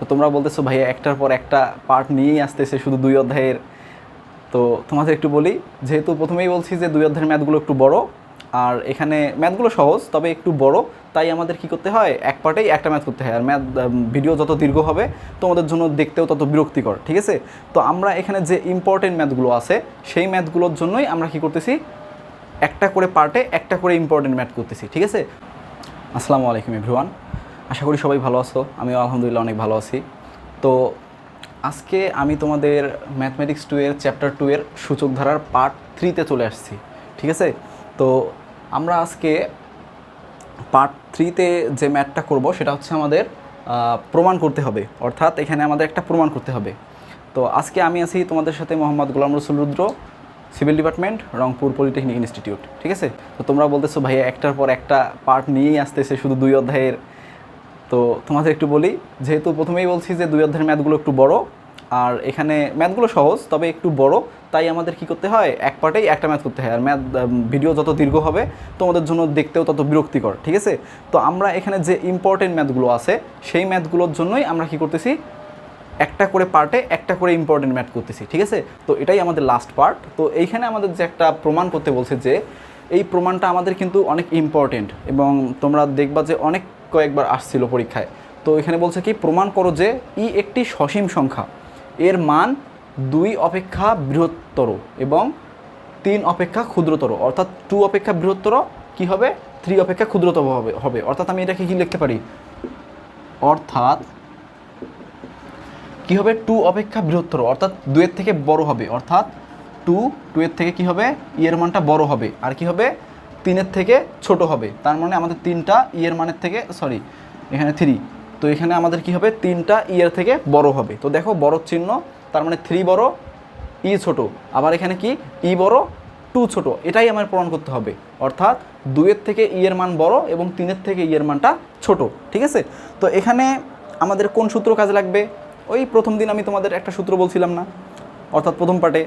তো তোমরা বলতেছো, ভাইয়া, একটার পর একটা পার্ট নিয়েই আসতেছে শুধু দুই অধ্যায়ের। তো তোমাদের একটু বলি, যেহেতু প্রথমেই বলছি যে দুই অধ্যায়ের ম্যাথগুলো একটু বড়, আর এখানে ম্যাথগুলো সহজ, তবে একটু বড়, তাই আমাদের কি করতে হয়? এক পার্টেই একটা ম্যাথ করতে হয়, আর ম্যাথ ভিডিও যত দীর্ঘ হবে, তোমাদের জন্য দেখতেও তত বিরক্তিকর, ঠিক আছে? তো আমরা এখানে যে ইম্পর্টেন্ট ম্যাথগুলো আছে, সেই ম্যাথগুলোর জন্যই আমরা কি করতেছি? একটা করে পার্টে একটা করে ইম্পর্টেন্ট ম্যাথ করতেছি, ঠিক আছে? আসসালামু আলাইকুম এভরিওয়ান আশা করি সবাই ভালো আছো। আমিও আলহামদুলিল্লাহ অনেক ভালো আছি। তো আজকে আমি তোমাদের ম্যাথমেটিক্স টু এর চ্যাপ্টার টু এর সূচক ধারার পার্ট থ্রিতে চলে আসছি, ঠিক আছে? তো আমরা আজকে পার্ট থ্রিতে যে ম্যাথটা করব, সেটা হচ্ছে আমাদের প্রমাণ করতে হবে। অর্থাৎ এখানে আমাদের একটা প্রমাণ করতে হবে। তো আজকে আমি আছি তোমাদের সাথে Mohammad Golam Rasul Rudra, civil department, Rangpur polytechnic institute, ঠিক আছে? তো তোমরা বলতেছো, ভাইয়া, একটার পর একটা পার্ট নিয়েই আসতেছে শুধু দুই অধ্যায়ের তো তোমাদের একটু বলি, যেহেতু প্রথমেই বলছি যে দুই অধ্যায়ের ম্যাথগুলো একটু বড়, আর এখানে ম্যাথগুলো সহজ, তবে একটু বড়, তাই আমাদের কি করতে হয়? এক পার্টেই একটা ম্যাথ করতে হয়, আর ম্যাথ ভিডিও যত দীর্ঘ হবে, তোমাদের জন্য দেখতেও তত বিরক্তিকর, ঠিক আছে? তো আমরা এখানে যে ইম্পর্টেন্ট ম্যাথগুলো আছে, সেই ম্যাথগুলোর জন্যই আমরা কি করতেছি? একটা করে পার্টে একটা করে ইম্পর্টেন্ট ম্যাথ করতেছি, ঠিক আছে? তো এটাই আমাদের লাস্ট পার্ট তো এইখানে আমাদের যে একটা প্রমাণ করতে বলছে যে, এই প্রমাণটা আমাদের কিন্তু অনেক ইম্পর্টেন্ট এবং তোমরা দেখবা যে অনেক কয়েকবার আসছিল পরীক্ষায়। তো এখানে বলছে কি, প্রমাণ করো যে ই একটি সসীম সংখ্যা। এর মান দুই অপেক্ষা বৃহত্তর এবং তিন অপেক্ষা ক্ষুদ্রতর। অর্থাৎ টু অপেক্ষা বৃহত্তর কি হবে? থ্রি অপেক্ষা ক্ষুদ্রতর হবে হবে। অর্থাৎ আমি এটাকে কি লিখতে পারি? অর্থাৎ কি হবে? টু অপেক্ষা বৃহত্তর। অর্থাৎ দুয়ের থেকে বড় হবে। অর্থাৎ টু টু এর থেকে কি হবে? ইয়ের মানটা বড় হবে। আর কি হবে? তিনের থেকে ছোট হবে। তার মানে আমাদের তিনটা ইয়ের মানের থেকে সরি এখানে থ্রি তো এখানে আমাদের কি হবে? তিনটা ইয়ের থেকে বড় হবে। তো দেখো, বড় চিহ্ন, তার মানে থ্রি বড়, ই ছোট। আবার এখানে কি? ই বড় টু ছোট। এটাই আমার প্রমাণ করতে হবে। অর্থাৎ দুইয়ের থেকে ইয়ের মান বড় এবং তিনের থেকে ইয়ের মানটা ছোট। ঠিক আছে? তো এখানে আমাদের কোন সূত্র কাজে লাগবে? ওই প্রথম দিন আমি তোমাদের একটা সূত্র বলছিলাম না। অর্থাৎ প্রথম পার্টে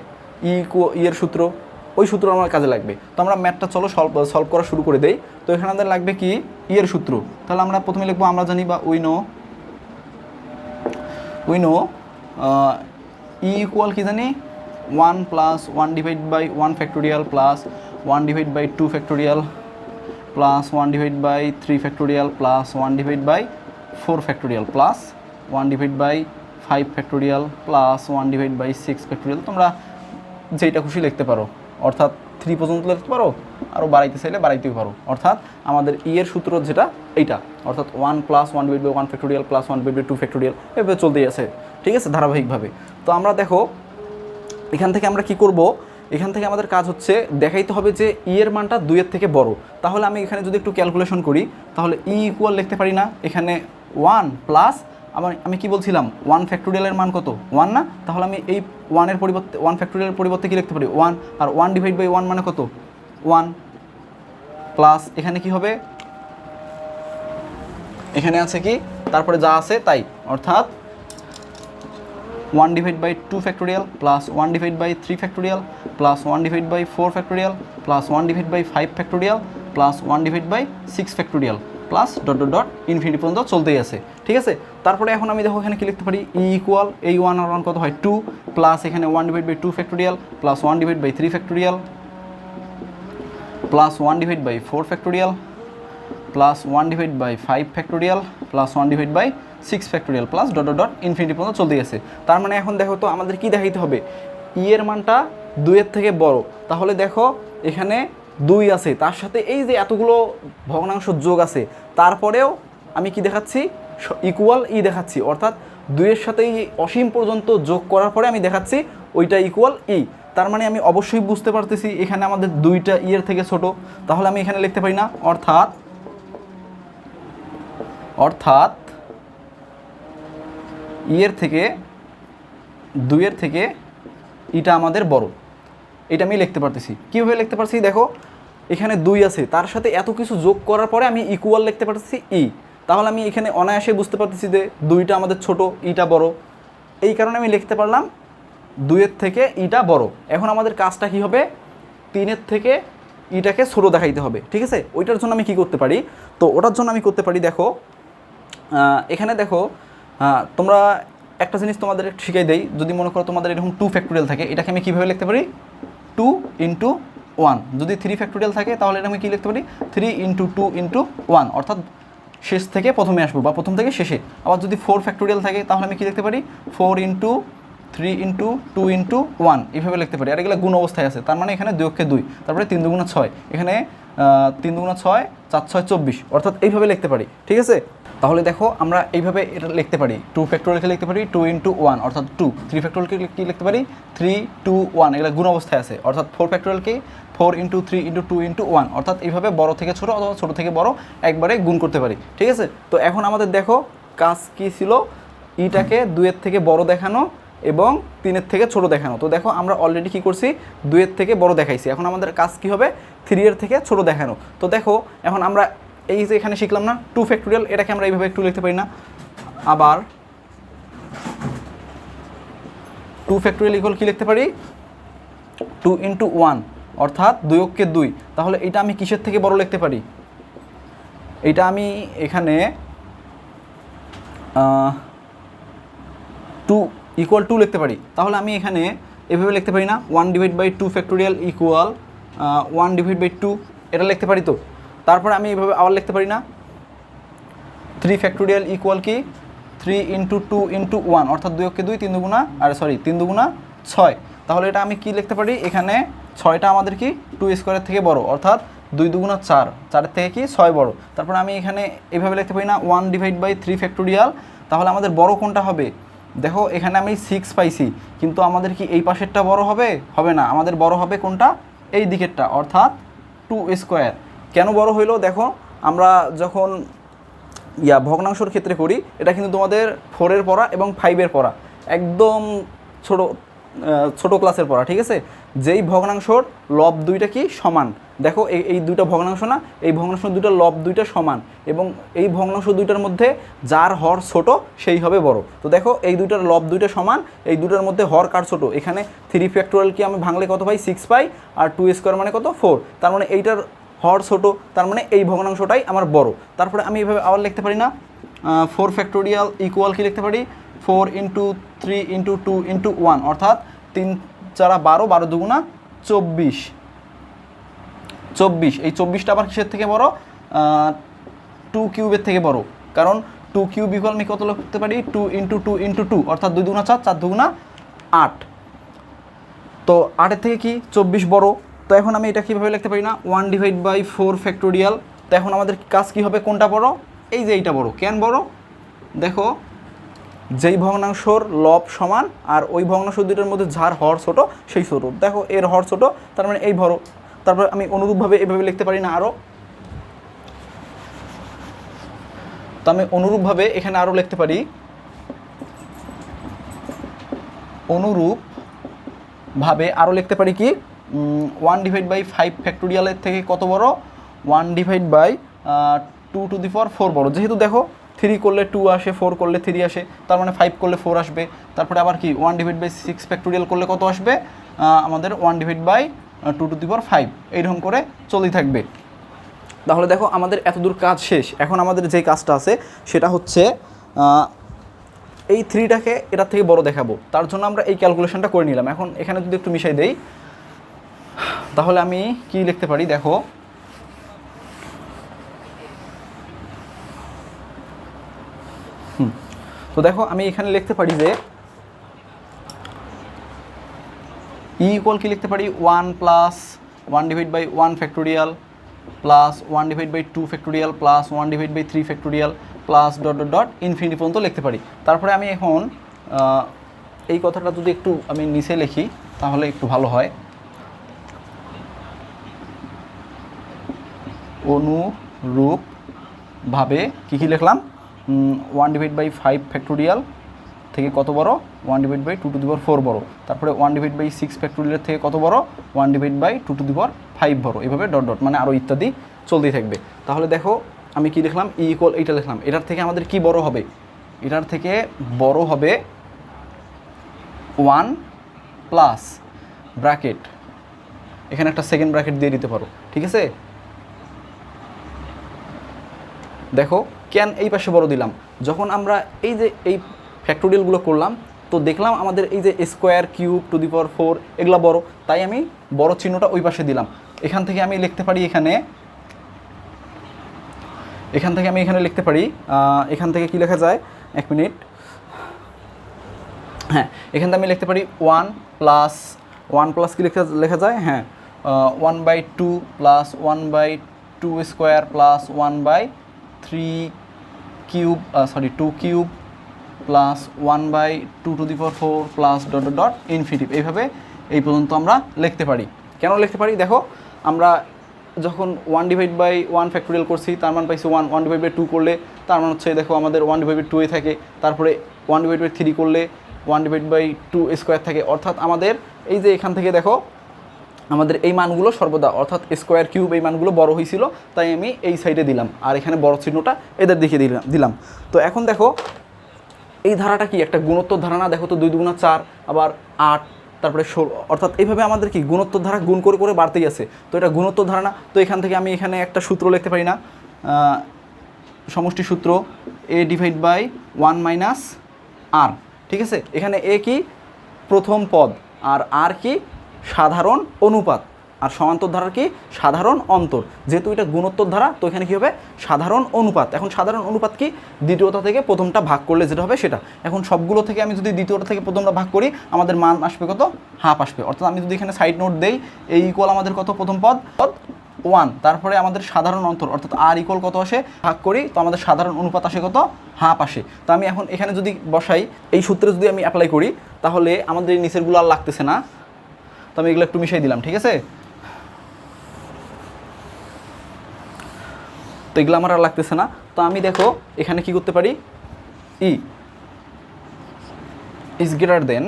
ই ইয়ের সূত্র। ওই সূত্র আমার কাজে লাগবে। তো আমরা ম্যাথটা চলো সলভ সলভ করা শুরু করে দেই। তো এখানে আমাদের লাগবে কি? ইয়ের সূত্র। তাহলে আমরা প্রথমে লিখব, আমরা জানি বা we know we know e equal কি জানি? One plus one divide by one factorial plus one divide by two factorial plus one divide by three factorial plus one divide by four factorial plus one divide by five factorial plus one divide by six factorial তোমরা যেটা খুশি লিখতে পারো। অর্থাৎ three পর্যন্ত লিখতে পারো আরও বাড়াইতে চাইলে বাড়াইতেও পারো। অর্থাৎ আমাদের ই এর সূত্র যেটা, এইটা। অর্থাৎ one plus one by one factorial plus one by two factorial এভাবে চলতেই আছে। ঠিক আছে? ধারাবাহিকভাবে। তো আমরা দেখো, এখান থেকে আমরা কি করব? এখান থেকে আমাদের কাজ হচ্ছে দেখাইতে হবে যে ই এর মানটা দুইয়ের থেকে বড়। তাহলে আমি এখানে যদি একটু ক্যালকুলেশন করি, তাহলে ই ইকুয়াল লিখতে পারি না। এখানে ওয়ান প্লাস আমার, আমি কি বলছিলাম? ওয়ান ফ্যাক্টোরিয়ালের মান কত? ওয়ান না? তাহলে আমি এই ওয়ানের পরিবর্তে ওয়ান ফ্যাক্টোরিয়ালের পরিবর্তে কি লিখতে পারি? ওয়ান আর ওয়ান ডিভাইড বাই ওয়ান মানে কত? ওয়ান প্লাস এখানে কি হবে? এখানে আছে কি? তারপরে যা আছে তাই। অর্থাৎ one divide by two factorial plus one divide by three factorial plus one divide by four factorial plus one divide by five factorial plus one divide by six factorial plus dot dot dot infinity পর্যন্ত চলতেই আছে। ঠিক আছে? তারপরে এখন আমি দেখো এখানে কি লিখতে পারি? ই ইকুয়াল এই ওয়ান আর ওয়ান কত হয়? টু প্লাস এখানে one divide by two factorial plus one divide by three factorial plus one divide by four factorial plus one divide by five factorial plus one divide by six factorial plus dot dot infinity পর্যন্ত চলতে গেছে তার মানে এখন দেখো তো আমাদের কি দেখাইতে হবে? ই এর মানটা দুইয়ের থেকে বড়। তাহলে দেখো এখানে দুই আছে। তার সাথে এই যে এতগুলো ভগ্নাংশ যোগ আছে, তারপরেও আমি কি দেখাচ্ছি? ইকুয়াল ই দেখাচ্ছি। অর্থাৎ দুইয়ের সাথে অসীম পর্যন্ত যোগ করার পরে আমি দেখাচ্ছি ওইটা ইকুয়াল ই তার মানে আমি অবশ্যই বুঝতে পারতেছি এখানে আমাদের দুইটা ইয়ের থেকে ছোট। তাহলে আমি এখানে লিখতে পারি না। অর্থাৎ অর্থাৎ ইয়ের থেকে, দুইয়ের থেকে ইটা আমাদের বড়। এটা আমি লিখতে পারতেছি। কীভাবে লিখতে পারছি? দেখো, এখানে দুই আছে। তার সাথে এত কিছু যোগ করার পরে আমি ইকুয়াল লিখতে পারতেছি ই তাহলে আমি এখানে অনায়াসে বুঝতে পারতেছি যে দুইটা আমাদের ছোট ইটা বড়। এই কারণে আমি লিখতে পারলাম দুইয়ের থেকে ইটা বড়। এখন আমাদের কাজটা কি হবে? তিনের থেকে ইটাকে ছোটো দেখাইতে হবে। ঠিক আছে? ওইটার জন্য আমি কি করতে পারি? তো ওটার জন্য আমি করতে পারি, দেখো এখানে দেখো তোমরা একটা জিনিস তোমাদের শিখাই দেই। যদি মনে করো তোমাদের এরকম টু ফ্যাক্টোরিয়াল থাকে, এটাকে আমি কীভাবে লিখতে পারি? টু ইন্টু ওয়ান যদি থ্রি ফ্যাক্টোরিয়াল থাকে, তাহলে এটা আমি কী লিখতে পারি? Three into two into one অর্থাৎ শেষ থেকে প্রথমে আসব, বা প্রথম থেকে শেষে। আবার যদি ফোর ফ্যাক্টোরিয়াল থাকে, তাহলে আমি কী লিখতে পারি? Four into three into two into one এইভাবে লিখতে পারি। আর এগুলো গুণ অবস্থায় আছে। তার মানে এখানে দুই অক্ষে দুই, তারপরে তিন দুগুণা ছয়। এখানে তিন দুগুণা ছয়, চার ছয় চব্বিশ। অর্থাৎ এইভাবে লিখতে পারি, ঠিক আছে? তাহলে দেখো, আমরা এইভাবে এটা লিখতে পারি। টু ফ্যাক্টোরিয়ালকে লিখতে পারি, টু ইন্টু ওয়ান অর্থাৎ টু থ্রি ফ্যাক্টোরিয়ালকে কি লিখতে পারি? থ্রি টু ওয়ান এগুলো গুণ অবস্থায় আছে। অর্থাৎ four ফ্যাক্টোরিয়ালকে four into three into two into one অর্থাৎ এইভাবে বড় থেকে ছোটো অথবা ছোটো থেকে বড় একবারে গুণ করতে পারি, ঠিক আছে? তো এখন আমাদের দেখো, কাজ কী ছিল? ইটাকে দুইয়ের থেকে বড় দেখানো এবং তিনের থেকে ছোট দেখানো। তো দেখো আমরা অলরেডি কি করছি? দুইয়ের থেকে বড় দেখাইছি। এখন আমাদের কাজ কি হবে? থ্রি এর থেকে ছোট দেখানো। তো দেখো, এখন আমরা এই যে এখানে শিখলাম না, টু ফ্যাক্টোরিয়াল, এটাকে আমরা এইভাবে একটু লিখতে পারি না। আবার টু ফ্যাক্টোরিয়াল ইকুয়াল কী লিখতে পারি? টু ইন্টু ওয়ান, অর্থাৎ দুই অক্ষে দুই। তাহলে এটা আমি কিসের থেকে বড় লিখতে পারি? এটা আমি এখানে টু ইকুয়াল টু লিখতে পারি। তাহলে আমি এখানে এভাবে লিখতে পারি না। One divide by two factorial equal one divide by two এটা লিখতে পারি তো। তারপরে আমি এভাবে আবার লিখতে পারি না। থ্রি ফ্যাক্টোরিয়াল ইকুয়াল কি? Three into two into one অর্থাৎ দুই অক্ষে দুই, তিন দুগুণা, আর সরি তিন দুগুণা ছয়। তাহলে এটা আমি কি লিখতে পারি? এখানে ছয়টা আমাদের কি? টু স্কোয়ারের থেকে বড়, অর্থাৎ দুই দুগুণা চার। চারের থেকে কি? ছয় বড়। তারপর আমি এখানে এইভাবে লিখতে পারি না। One divide by three factorial তাহলে আমাদের বড় কোনটা হবে? দেখো, এখানে আমি সিক্স পাইছি, কিন্তু আমাদের কি এই পাশেরটা বড় হবে? হবে না। আমাদের বড় হবে কোনটা? এই দিকেরটা, অর্থাৎ টু স্কোয়ার কেন বড় হইল? দেখো, আমরা যখন ইয়া, ভগ্নাংশর ক্ষেত্রে করি, এটা কিন্তু তোমাদের ফোরের পড়া এবং ফাইভের পড়া। একদম ছোট ছোট ক্লাসের পড়া, ঠিক আছে? যেই ভগ্নাংশর লব দুইটা কি সমান? দেখো এই এই দুইটা ভগ্নাংশ না, এই ভগ্নাংশ দুইটা লব দুইটা সমান এবং এই ভগ্নাংশ দুইটার মধ্যে যার হর ছোট সেই হবে বড়। তো দেখো এই দুইটার লব দুইটা সমান, এই দুইটার মধ্যে হর কার ছোট? এখানে থ্রি ফ্যাক্টোরিয়াল কি আমি ভাঙলে কত পাই? সিক্স পাই, আর টু স্কোয়ার মানে কত? ফোর তার মানে এইটার হর ছোট, তার মানে এই ভগ্নাংশটাই আমার বড়। তারপরে আমি এইভাবে আবার লিখতে পারি না ফোর ফ্যাক্টোরিয়াল ইকুয়াল কি লিখতে পারি? Four into three into two into one অর্থাৎ তিন চারা বারো বারো দুগুণা চব্বিশ। চব্বিশ, এই চব্বিশটা আবার কিসের থেকে বড়? টু কিউবের থেকে বড়। কারণ টু কিউব ইকুয়াল আমি কত লিখতে পারি? Two into two into two অর্থাৎ দুই দুগুণা চার চার দুগুণা আট। তো আটের থেকে কি? চব্বিশ বড়। তো এখন আমি এটা কীভাবে লিখতে পারি না? One divide by four factorial তো এখন আমাদের কাজ কী হবে? কোনটা বড়? এই যে এইটা বড়। কেন বড়? দেখো যেই ভগ্নাংশর লব সমান আর ওই ভগ্নাংশ দুইটার মধ্যে যার হর ছোট, সেই ছোট। দেখো, এর হর ছোট, তার মানে এই বড় তারপর আমি অনুরূপভাবে এভাবে লিখতে পারি না আরও তো আমি অনুরূপভাবে এখানে আরও লিখতে পারি। অনুরূপ ভাবে আরও লিখতে পারি কি? ওয়ান ডিভাইড বাই ফাইভ ফ্যাক্টোরিয়ালের থেকে কত বড়? One divide by two two the power four বড়। যেহেতু দেখো থ্রি করলে টু আসে ফোর করলে থ্রি আসে, তার মানে ফাইভ করলে ফোর আসবে। তারপরে আবার কি one divide by six factorial করলে কত আসবে? আমাদের one divide by two two the power five এইরকম করে চলেই থাকবে। তাহলে দেখো, আমাদের এতদূর কাজ শেষ। এখন আমাদের যে কাজটা আছে, সেটা হচ্ছে এই থ্রিটাকে এটার থেকে বড় দেখাবো। তার জন্য আমরা এই ক্যালকুলেশনটা করে নিলাম। এখন এখানে যদি একটু মিশাই দেই, তাহলে আমি কি লিখতে পারি? দেখো তো দেখো, আমি এখানে লিখতে পারি যে ই ইকুয়াল কি লিখতে পারি? One plus one divide by one factorial plus one divide by two factorial plus one divide by three factorial plus dot dot dot infinity পর্যন্ত লিখতে পারি। তারপরে আমি এখন এই কথাটা যদি একটু আমি নিচে লিখি, তাহলে একটু ভালো হয়। অনুরূপভাবে কী কী লিখলাম? One divide by five factorial থেকে কত বড়? One divide by two two the four বড়। তারপরে ওয়ান ডিভাইড বাই সিক্স ফ্যাক্টোরিয়ালের থেকে কত বড়? One divide by two two the power five বড়। এভাবে ডট ডট মানে আরও ইত্যাদি চলতেই থাকবে। তাহলে দেখো, আমি কি লিখলাম? ই ইকুয়াল এইটা লিখলাম। এটার থেকে আমাদের কি বড় হবে? এটার থেকে বড় হবে ওয়ান প্লাস ব্র্যাকেট এখানে একটা সেকেন্ড ব্র্যাকেট দিয়ে দিতে পারো। ঠিক আছে? দেখো কেন এই পাশে বড় দিলাম? যখন আমরা এই যে এই ফ্যাক্টোরিয়ালগুলো করলাম, তো দেখলাম আমাদের এই যে square cube two the power four এগুলো বড়। তাই আমি বড় চিহ্নটা ওই পাশে দিলাম। এখান থেকে আমি লিখতে পারি এখানে, এখান থেকে আমি এখানে লিখতে পারি এখান থেকে কি লেখা যায়? এক মিনিট। হ্যাঁ এখান থেকে আমি লিখতে পারি ওয়ান প্লাস ওয়ান প্লাস কি লেখা লেখা যায়? হ্যাঁ one by two plus one by two square plus one by three cube sorry two cube plus one by two two the power four plus dot dot dot infinity এইভাবে এই পর্যন্ত আমরা লিখতে পারি। কেন লিখতে পারি? দেখো, আমরা যখন one divide by one factorial করছি, তার মান পাইছি one one divide by two করলে তার মান হচ্ছে, দেখো, আমাদের ওয়ান ডিভাইড বাই টুয়ে থাকে, তারপরে ওয়ান ডিভাইড বাই থ্রি করলে one divide by two square থাকে। অর্থাৎ আমাদের এই যে এখান থেকে দেখো আমাদের এই মানগুলো সর্বদা, অর্থাৎ স্কোয়ার কিউব এই মানগুলো বড় হয়েছিল, তাই আমি এই সাইডে দিলাম। আর এখানে বড় চিহ্নটা এদের দিকে দিলাম দিলাম। তো এখন দেখো, এই ধারাটা কি? একটা গুণোত্তর ধারা দেখো তো দুই দুগুণা চার, আবার আট, তারপরে ষোলো। অর্থাৎ এইভাবে আমাদের কি? গুণোত্তর ধারা গুণ করে করে বাড়তেই আছে। তো এটা গুণোত্তর ধারা তো এখান থেকে আমি এখানে একটা সূত্র লিখতে পারি না। সমষ্টি সূত্র a divide by one minus r ঠিক আছে? এখানে এ কি? প্রথম পদ। আর আর কি? সাধারণ অনুপাত। আর সমান্তর ধারার কি? সাধারণ অন্তর। যেহেতু এটা গুণোত্তর ধারা, তো এখানে কী হবে? সাধারণ অনুপাত। এখন সাধারণ অনুপাত কি? দ্বিতীয়তা থেকে প্রথমটা ভাগ করলে যেটা হবে সেটা। এখন সবগুলো থেকে আমি যদি দ্বিতীয়টা থেকে প্রথমটা ভাগ করি, আমাদের মান আসবে কত? হাফ আসবে। অর্থাৎ আমি যদি এখানে সাইড নোট দেই এই ইকুয়াল আমাদের কত? প্রথম পদ? পদ ওয়ান তারপরে আমাদের সাধারণ অন্তর, অর্থাৎ আর ইকুয়াল কত আসে? ভাগ করি, তো আমাদের সাধারণ অনুপাত আসে কত? হাফ আসে। তো আমি এখন এখানে যদি বসাই, এই সূত্রে যদি আমি অ্যাপ্লাই করি, তাহলে আমাদের এই নিচেরগুলো আর লাগতেছে না। তো আমি এগুলো একটু মিশাই দিলাম, ঠিক আছে? তো এগুলো আমার আর লাগতেছে না। তো আমি দেখো, এখানে কি করতে পারি? ই ইজ গ্রেটার দেন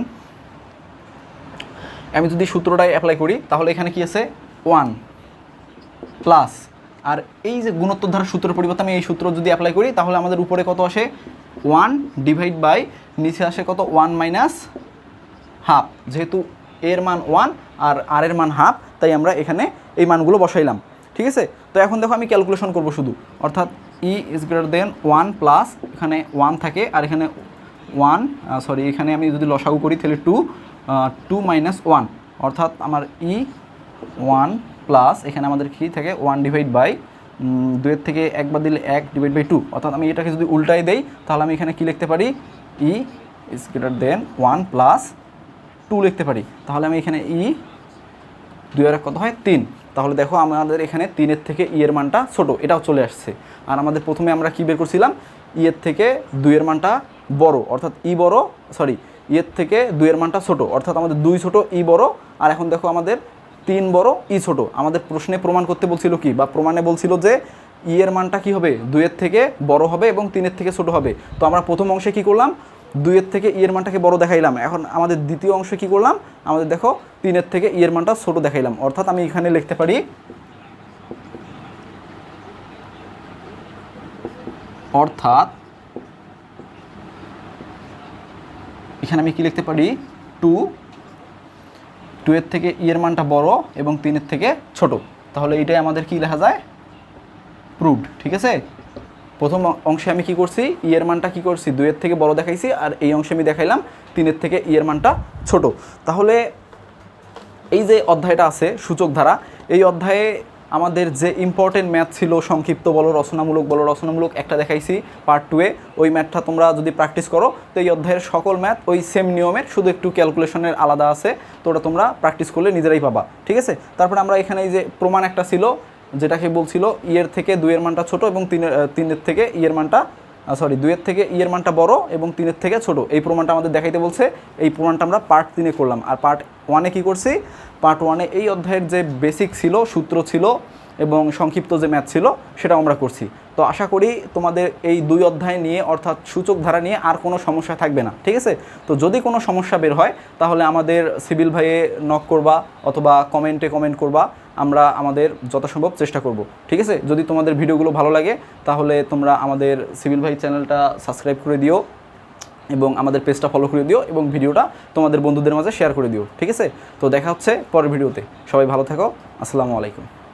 আমি যদি সূত্রটাই অ্যাপ্লাই করি, তাহলে এখানে কি আছে? ওয়ান প্লাস আর এই যে গুণোত্তর ধারার সূত্রের পরিবর্তে আমি এই সূত্র যদি অ্যাপ্লাই করি, তাহলে আমাদের উপরে কত আসে? ওয়ান ডিভাইড বাই নিচে আসে কত? ওয়ান মাইনাস হাফ যেহেতু এর মান ওয়ান আর আর এর মান হাফ তাই আমরা এখানে এই মানগুলো বসাইলাম। ঠিক আছে? তো এখন দেখো আমি ক্যালকুলেশন করব শুধু। অর্থাৎ e is greater than one plus এখানে ওয়ান থাকে, আর এখানে ওয়ান সরি এখানে আমি যদি লসাগু করি তাহলে টু টু মাইনাস ওয়ান অর্থাৎ আমার ই ওয়ান প্লাস এখানে আমাদের কী থাকে? ওয়ান ডিভাইড বাই দুয়ের থেকে একবার দিলে এক ডিভাইড বাই টু অর্থাৎ আমি এটাকে যদি উল্টাই দেই, তাহলে আমি এখানে কী লিখতে পারি? E is greater than one plus two লিখতে পারি। তাহলে আমি এখানে ই দুই আর কত হয়? তিন। তাহলে দেখো আমাদের এখানে তিনের থেকে ই এর মানটা ছোট, এটাও চলে আসছে। আর আমাদের প্রথমে আমরা কী বের করছিলাম? ই এর থেকে দুইয়ের মানটা বড়, অর্থাৎ ই বড় সরি ইয়ের থেকে দুইয়ের মানটা ছোট, অর্থাৎ আমাদের দুই ছোট ই বড়, আর এখন দেখো আমাদের তিন বড় ই ছোট। আমাদের প্রশ্নে প্রমাণ করতে বলছিল কি? বা প্রমাণে বলছিল যে ই এর মানটা কি হবে? দুইয়ের থেকে বড় হবে এবং তিনের থেকে ছোট হবে। তো আমরা প্রথম অংশে কি করলাম? দুইয়ের থেকে ইয়ের মানটাকে বড় দেখাইলাম। এখন আমাদের দ্বিতীয় অংশে কি করলাম? আমাদের দেখো, তিনের থেকে ইয়ের মানটা ছোট দেখাইলাম। অর্থাৎ আমি এখানে লিখতে পারি, অর্থাৎ এখানে আমি কি লিখতে পারি? টু টু এর থেকে ইয়ের মানটা বড় এবং তিনের থেকে ছোট। তাহলে এটাই আমাদের কি লেখা যায়? প্রুভড ঠিক আছে? প্রথম অংশে আমি কি করছি? ইয়ের মানটা কি করছি? দুইয়ের থেকে বড় দেখাইছি আর এই অংশে আমি দেখাইলাম তিনের থেকে ইয়ের মানটা ছোট। তাহলে এই যে অধ্যায়টা আছে, সূচক ধারা, এই অধ্যায়ে আমাদের যে ইম্পর্টেন্ট ম্যাথ ছিল, সংক্ষিপ্ত বলো, রচনামূলক বলো, রচনামূলক একটা দেখাইছি পার্ট টুয়ে ওই ম্যাথটা তোমরা যদি প্র্যাকটিস করো, তো এই অধ্যায়ের সকল ম্যাথ ওই সেম নিয়মের, শুধু একটু ক্যালকুলেশনের আলাদা আছে, তো ওটা তোমরা প্র্যাকটিস করলে নিজেরাই পাবা। ঠিক আছে? তারপরে আমরা এখানে এই যে প্রমাণ একটা ছিল যেটাকে বলছিল, ইয়ের থেকে দুইয়ের মানটা ছোট এবং তিনের তিনের থেকে ইয়ের মানটা সরি দুইয়ের থেকে ইয়ের মানটা বড় এবং তিনের থেকে ছোট। এই প্রমাণটা আমাদের দেখাইতে বলছে। এই প্রমাণটা আমরা পার্ট তিনে করলাম। আর পার্ট ওয়ানে কি করছি? পার্ট ওয়ানে এই অধ্যায়ের যে বেসিক ছিল, সূত্র ছিল এবং সংক্ষিপ্ত যে ম্যাথ ছিল, সেটাও আমরা করছি। তো আশা করি তোমাদের এই দুই অধ্যায় নিয়ে, অর্থাৎ সূচক ধারা নিয়ে আর কোনো সমস্যা থাকবে না, ঠিক আছে? তো যদি কোনো সমস্যা বের হয়, তাহলে আমাদের সিভিল ভাইয়ে নক করবা অথবা কমেন্টে কমেন্ট করবা, আমরা আমাদের যথাসম্ভব চেষ্টা করব, ঠিক আছে? যদি তোমাদের ভিডিওগুলো ভালো লাগে, তাহলে তোমরা আমাদের সিভিল ভাই চ্যানেলটা সাবস্ক্রাইব করে দিও এবং আমাদের পেজটা ফলো করে দিও এবং ভিডিওটা তোমাদের বন্ধুদের মাঝে শেয়ার করে দিও, ঠিক আছে? তো দেখা হচ্ছে পরের ভিডিওতে। সবাই ভালো থাকো, আসসালামু আলাইকুম।